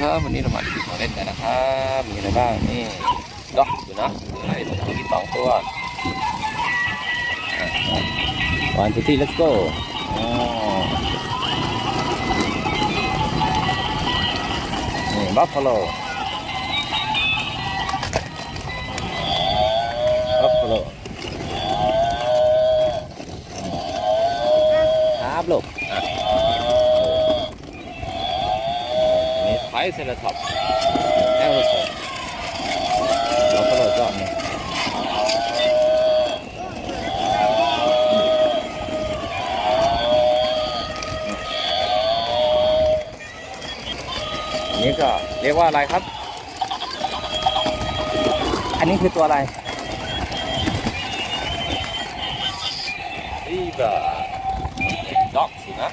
ครับวันนี้เรามาดูของเล่นกันนะครับมีอะไรบ้างนี่ด็อกอยู่นะอะไรตัวที่สองตัววันที่ที่ let's go นี่บัฟฟาโลบัฟฟาโลครับลูกอะอันนี้ ไทเซราท็อปแอลโรโซบัฟฟาโลก็นี่อันนี้ก็เรียกว่าอะไรครับ อันนี้คือตัวอะไรรีบาด็อกสินะ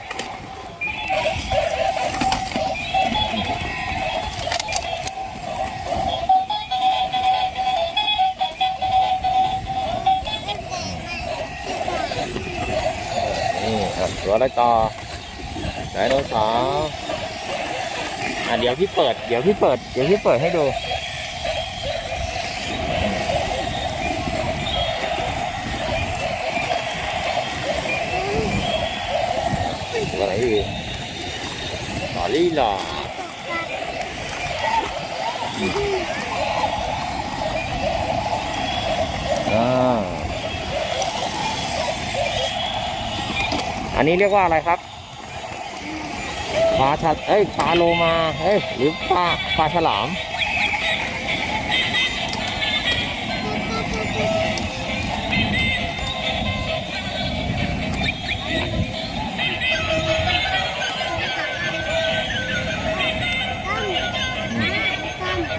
นี่ครับตัวอะไรต่อไดโนเสาร์อะเดี๋ยวพี่เปิด เดี๋ยวพี่เปิด เดี๋ยวพี่เปิดให้ดูตัวไหนอีกต่อลี่หล่อา อันนี้เรียกว่าอะไรครับปลาชัดเอ้ยปลาโลมาเอ้ยหรือปลาปลาฉลาม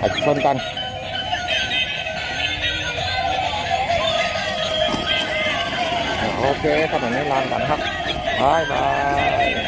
อาชนกันโอเคถนนนี้ลานกันครับ บายบาย